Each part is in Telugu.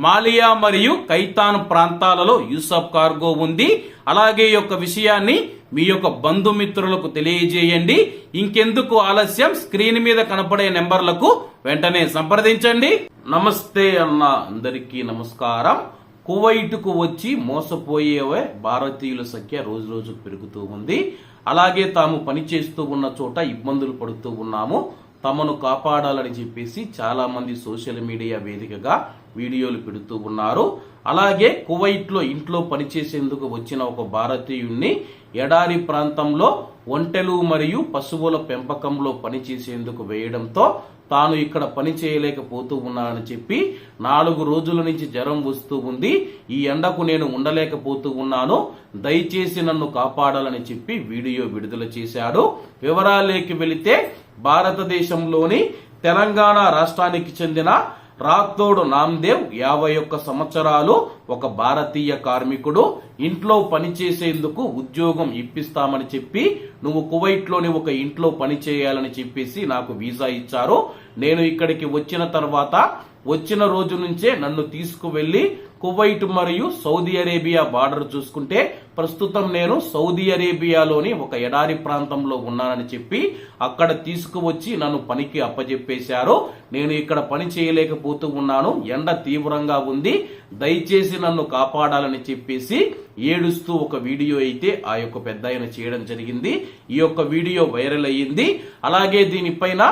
మాలియా మరియు కైతాన్ ప్రాంతాలలో యూసఫ్ కార్గో ఉంది. అలాగే యొక్క విషయాన్ని మీ యొక్క బంధుమిత్రులకు తెలియజేయండి. ఇంకెందుకు ఆలస్యం? స్క్రీన్ మీద కనపడే నెంబర్లకు వెంటనే సంప్రదించండి. నమస్తే అన్న అందరికీ నమస్కారం. కువైట్కు వచ్చి మోసపోయే భారతీయుల సంఖ్య రోజు రోజు పెరుగుతూ ఉంది. అలాగే తాము పనిచేస్తూ ఉన్న చోట ఇబ్బందులు పడుతూ ఉన్నాము. తమను కాపాడాలని చెప్పేసి చాలామంది సోషల్ మీడియా వేదికగా వీడియోలు పెడుతూ ఉన్నారు. అలాగే కువైట్లో ఇంట్లో పనిచేసేందుకు వచ్చిన ఒక భారతీయుణ్ణి ఎడారి ప్రాంతంలో ఒంటెలు మరియు పశువుల పెంపకంలో పనిచేసేందుకు వేయడంతో తాను ఇక్కడ పని చేయలేకపోతూ ఉన్నానని చెప్పి నాలుగు రోజుల నుంచి జ్వరం వస్తూ ఉంది. ఈ ఎండకు నేను ఉండలేకపోతూ ఉన్నాను. దయచేసి నన్ను కాపాడాలని చెప్పి వీడియో విడుదల చేశాడు. వివరాలేకి వెళితే భారతదేశంలోని తెలంగాణ రాష్ట్రానికి చెందిన రాత్తోడు నామ్దేవ్ యాభై ఒక్క సంవత్సరాలు ఒక భారతీయ కార్మికుడు. ఇంట్లో పనిచేసేందుకు ఉద్యోగం ఇప్పిస్తామని చెప్పి నువ్వు కువైట్లోని ఒక ఇంట్లో పని చేయాలని చెప్పేసి నాకు వీసా ఇచ్చారు. నేను ఇక్కడికి వచ్చిన తర్వాత వచ్చిన రోజు నుంచే నన్ను తీసుకువెళ్ళి కువైట్ మరియు సౌదీ అరేబియా బార్డర్ చూసుకుంటే ప్రస్తుతం నేను సౌదీ అరేబియాలోని ఒక ఎడారి ప్రాంతంలో ఉన్నానని చెప్పి అక్కడ తీసుకువచ్చి నన్ను పనికి అప్పజెప్పేశారు. నేను ఇక్కడ పని చేయలేకపోతూ ఉన్నాను. ఎండ తీవ్రంగా ఉంది. దయచేసి నన్ను కాపాడాలని చెప్పేసి ఏడుస్తూ ఒక వీడియో అయితే ఆ యొక్క పెద్ద చేయడం జరిగింది. ఈ యొక్క వీడియో వైరల్ అయ్యింది. అలాగే దీనిపైన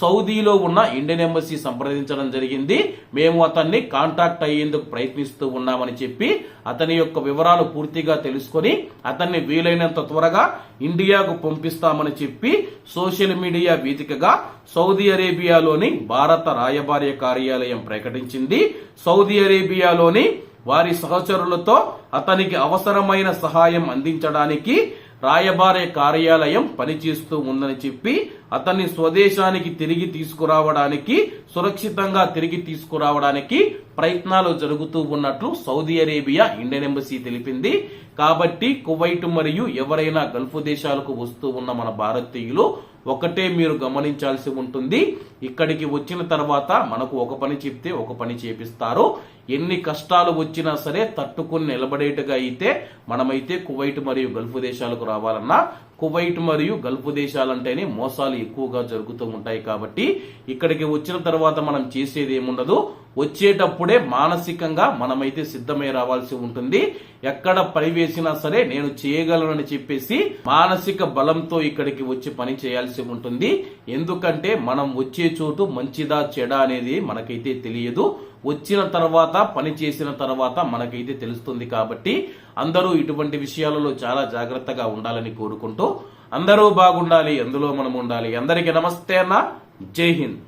సౌదీలో ఉన్న ఇండియన్ ఎంబసీ సంప్రదించడం జరిగింది. మేము అతన్ని కాంటాక్ట్ అయ్యేందుకు ప్రయత్నిస్తూ ఉన్నామని చెప్పి అతని యొక్క వివరాలు పూర్తిగా తెలుసుకొని అతన్ని వీలైనంత త్వరగా ఇండియాకు పంపిస్తామని చెప్పి సోషల్ మీడియా వేదికగా సౌదీ అరేబియాలోని భారత రాయబార్య కార్యాలయం ప్రకటించింది. సౌదీ అరేబియాలోని వారి సహచరులతో అతనికి అవసరమైన సహాయం అందించడానికి రాయబారి కార్యాలయం పనిచేస్తూ ఉందని చెప్పి అతన్ని స్వదేశానికి తిరిగి తీసుకురావడానికి సురక్షితంగా తిరిగి తీసుకురావడానికి ప్రయత్నాలు జరుగుతూ ఉన్నట్లు సౌదీ అరేబియా ఇండియన్ ఎంబసీ తెలిపింది. కాబట్టి కువైట్ మరియు ఎవరైనా గల్ఫ్ దేశాలకు వస్తూ ఉన్న మన భారతీయులు ఒకటే మీరు గమనించాల్సి ఉంటుంది. ఇక్కడికి వచ్చిన తర్వాత మనకు ఒక పని చెప్తే ఒక పని చేపిస్తారు. ఎన్ని కష్టాలు వచ్చినా సరే తట్టుకుని నిలబడేట్టుగా అయితే మనమైతే కువైట్ మరియు గల్ఫ్ దేశాలకు రావాలన్నా కువైట్ మరియు గల్ఫ్ దేశాలంటేనే మోసాలు ఎక్కువగా జరుగుతూ ఉంటాయి కాబట్టి ఇక్కడికి వచ్చిన తర్వాత మనం చేసేది ఏముండదు? వచ్చేటప్పుడే మానసికంగా మనమైతే సిద్ధమై రావాల్సి ఉంటుంది. ఎక్కడ పని వేసినా సరే నేను చేయగలనని చెప్పేసి మానసిక బలంతో ఇక్కడికి వచ్చి పని చేయాల్సి ఉంటుంది. ఎందుకంటే మనం వచ్చే చోటు మంచిదా చెడా అనేది మనకైతే తెలియదు. వచ్చిన తర్వాత పని చేసిన తర్వాత మనకైతే తెలుస్తుంది కాబట్టి అందరూ ఇటువంటి విషయాలలో చాలా జాగ్రత్తగా ఉండాలని కోరుకుంటూ అందరూ బాగుండాలి అందులో మనం ఉండాలి. అందరికీ నమస్తే అన్న. జై హింద్.